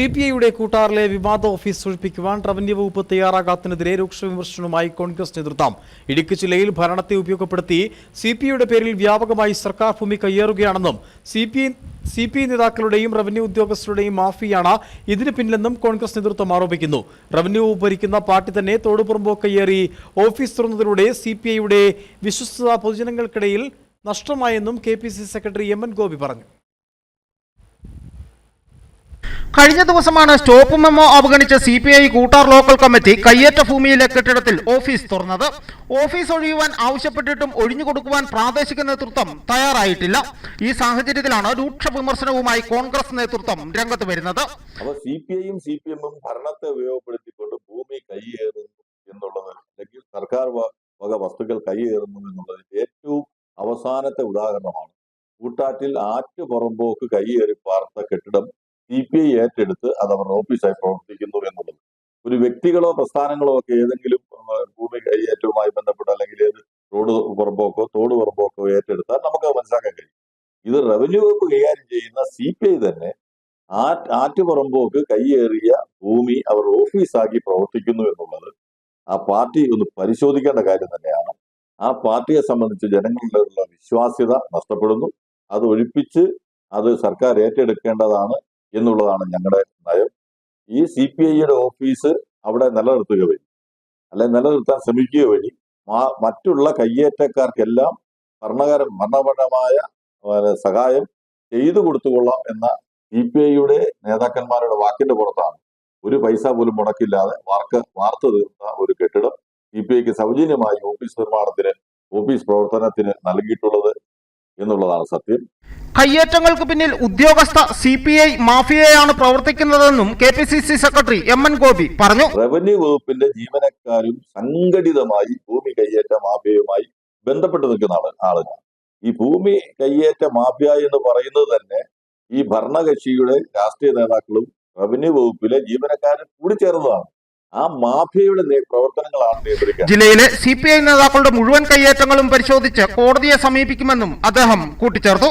C P ഐയുടെ കൂട്ടാറിലെ വിവാദ office ഒഴിപ്പിക്കുവാൻ revenue വകുപ്പ് തയ്യാറാകാത്തതിനെതിരെ രൂക്ഷ വിമർശനവുമായി കോൺഗ്രസ് നേതൃത്വം. ഇടുക്കി ജില്ലയിൽ ഭരണത്തെ ഉപയോഗപ്പെടുത്തി സി പി ഐയുടെ പേരിൽ വ്യാപകമായി സർക്കാർ ഭൂമി കയ്യേറുകയാണെന്നും C P C P I നേതാക്കളുടെയും റവന്യൂ ഉദ്യോഗസ്ഥരുടെയും മാഫിയാണ് ഇതിന് പിന്നിലെന്നും കോൺഗ്രസ് നേതൃത്വം ആരോപിക്കുന്നു. റവന്യൂ വകുപ്പ് ഭരിക്കുന്ന പാർട്ടി തന്നെ തോടുപുറമ്പോ കയ്യേറി ഓഫീസ് തുറന്നതിലൂടെ സി പി ഐയുടെ വിശ്വസ്തത പൊതുജനങ്ങൾക്കിടയിൽ നഷ്ടമായെന്നും K P C secretary M N Gopi പറഞ്ഞു. കഴിഞ്ഞ ദിവസമാണ് stop memo അവഗണിച്ച C P I Koottar local committee കയ്യേറ്റ ഭൂമിയിലെ കെട്ടിടത്തിൽ ഓഫീസ് തുറന്നത്. ഓഫീസ് ഒഴിയുവാൻ ആവശ്യപ്പെട്ടിട്ടും ഒഴിഞ്ഞു കൊടുക്കുവാൻ പ്രാദേശിക നേതൃത്വം തയ്യാറായിട്ടില്ല. ഈ സാഹചര്യത്തിലാണ് രൂക്ഷ വിമർശനവുമായി കോൺഗ്രസ് നേതൃത്വം രംഗത്ത് വരുന്നത്. സി പി ഐയും സി പി എമ്മും ഭരണത്തെ ഉപയോഗപ്പെടുത്തിക്കൊണ്ട് ഭൂമി കൈയേറുന്നു എന്നുള്ളത് അല്ലെങ്കിൽ സർക്കാർ വക വസ്തുക്കൾ കൈയേറുന്നു എന്നുള്ളതിന്റെ ഏറ്റവും അവസാനത്തെ ഉദാഹരണമാണ്. കൂട്ടാറ്റിൽ ആറ്റ് പുറമ്പോക്ക് കൈയേറി പാർത്ത കെട്ടിടം സി പി ഐ ഏറ്റെടുത്ത് അത് അവരുടെ ഓഫീസായി പ്രവർത്തിക്കുന്നു എന്നുള്ളത്. ഒരു വ്യക്തികളോ പ്രസ്ഥാനങ്ങളോ ഒക്കെ ഏതെങ്കിലും ഭൂമി കൈയേറ്റവുമായി ബന്ധപ്പെട്ട് അല്ലെങ്കിൽ ഏത് റോഡ് പുറമ്പോക്കോ തോട് പുറമ്പോക്കോ ഏറ്റെടുത്താൽ നമുക്ക് മനസ്സിലാക്കാൻ കഴിയും. ഇത് റവന്യൂ വകുപ്പ് കൈകാര്യം ചെയ്യുന്ന സി പി ഐ തന്നെ ആ ആറ്റുപുറമ്പോക്ക് കൈയേറിയ ഭൂമി അവർ ഓഫീസാക്കി പ്രവർത്തിക്കുന്നു എന്നുള്ളത് ആ പാർട്ടി ഒന്ന് പരിശോധിക്കേണ്ട കാര്യം തന്നെയാണ്. ആ പാർട്ടിയെ സംബന്ധിച്ച് ജനങ്ങളിലുള്ള വിശ്വാസ്യത നഷ്ടപ്പെടുന്നു. അത് ഒഴിപ്പിച്ച് അത് സർക്കാർ ഏറ്റെടുക്കേണ്ടതാണ് എന്നുള്ളതാണ് ഞങ്ങളുടെ നയം. ഈ സി പി ഐയുടെ ഓഫീസ് അവിടെ നിലനിർത്തുക വഴി അല്ലെ നിലനിർത്താൻ ശ്രമിക്കുക വഴി മറ്റുള്ള കയ്യേറ്റക്കാർക്കെല്ലാം ഭരണകര ഭരണപരമായ സഹായം ചെയ്തു കൊടുത്തുകൊള്ളാം എന്ന സി പി ഐയുടെ നേതാക്കന്മാരുടെ വാക്കിന്റെ പുറത്താണ്. ഒരു പൈസ പോലും മുടക്കില്ലാതെ വാർക്ക് വാർത്ത തീർന്ന ഒരു കെട്ടിടം സി പി ഐക്ക് സൗജന്യമായി ഓഫീസ് നിർമ്മാണത്തിന് ഓഫീസ് പ്രവർത്തനത്തിന് നൽകിയിട്ടുള്ളത് എന്നുള്ളതാണ് സത്യം. കയ്യേറ്റങ്ങൾക്ക് പിന്നിൽ ഉദ്യോഗസ്ഥ സി പി ഐ മാഫിയയാണ് പ്രവർത്തിക്കുന്നതെന്നും K P C C secretary M N Gopi പറഞ്ഞു. റവന്യൂ വകുപ്പിന്റെ ജീവനക്കാരും സംഘടിതമായി ഭൂമി കയ്യേറ്റ മാഫിയയുമായി ബന്ധപ്പെട്ട് നിൽക്കുന്ന ആൾ ആളുകളാണ് ഈ ഭൂമി കയ്യേറ്റ മാഫിയ എന്ന് പറയുന്നത് തന്നെ ഈ ഭരണകക്ഷിയുടെ രാഷ്ട്രീയ നേതാക്കളും റവന്യൂ വകുപ്പിലെ ജീവനക്കാരും കൂടി ചേർന്നതാണ്. ആ മാഫിയയുടെ പ്രവർത്തനങ്ങളാണ് ജില്ലയിലെ സി പി ഐ നേതാക്കളുടെ മുഴുവൻ കയ്യേറ്റങ്ങളും പരിശോധിച്ച് കോടതിയെ സമീപിക്കുമെന്നും അദ്ദേഹം കൂട്ടിച്ചേർത്തു.